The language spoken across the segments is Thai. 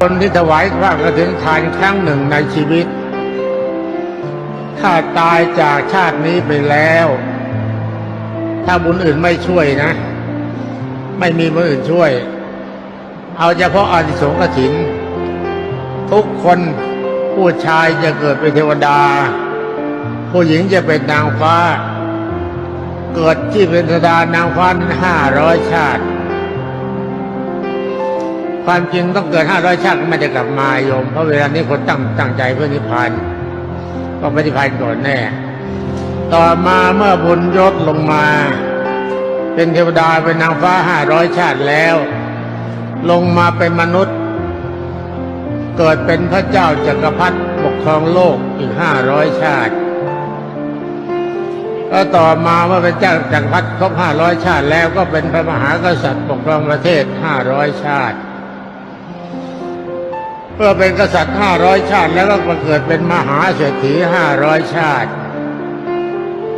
คนที่ถวายพระกฐินทานครั้งหนึ่งในชีวิต ถ้าตายจากชาตินี้ไปแล้ว ถ้าบุญอื่นไม่ช่วยนะ ไม่มีบุญอื่นช่วย เอาเฉพาะอานิสงส์กฐิน ทุกคนผู้ชายจะเกิดเป็นเทวดา ผู้หญิงจะเป็นนางฟ้า เกิดที่เป็นเทวดานางฟ้าห้าร้อยชาติ ความจริงต้องเกิดห้าร้อยชาติมันจะกลับมาโยม เพราะเวลานี้คนตั้งตั้งใจเพื่อนิพพานก็ไม่นิพพานก่อนแน่ ต่อมาเมื่อบุญยศลงมา เป็นเทวดาเป็นนางฟ้าห้าร้อยชาติแล้ว ลงมาเป็นมนุษย์ เกิดเป็นพระเจ้าจักรพรรดิปกครองโลกอีกห้าร้อยชาติก็ต่อมาเมื่อเป็นเจ้าจักรพรรดิครบห้าร้อยชาติแล้วก็เป็นพระมหากษัตริย์ปกครองประเทศห้าร้อยชาติ เมื่อเป็นกษัตริย์ห้าร้อยชาติ แล้วก็มาเกิดเป็นมหาเศรษฐีห้าร้อยชาติ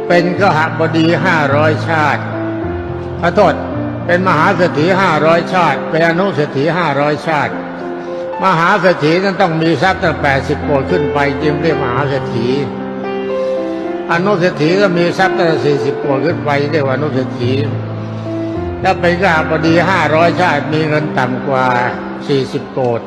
เป็นกหบดีห้าร้อยชาติขอโทษเป็นมหาเศรษฐีห้าร้อยชาติ เป็นอนุเศรษฐีห้าร้อยชาติ มหาเศรษฐีนั้นต้องมีทรัพย์ตั้งแปดสิบโกดขึ้นไปจึงเรียกมหาเศรษฐีอนุเศรษฐีก็มีทรัพย์ตั้งสี่สิบโกดขึ้นไปเรียกว่าอนุเศรษฐีถ้าเป็นกหบดีห้าร้อยชาติมีเงินต่ำกว่าสี่สิบโกด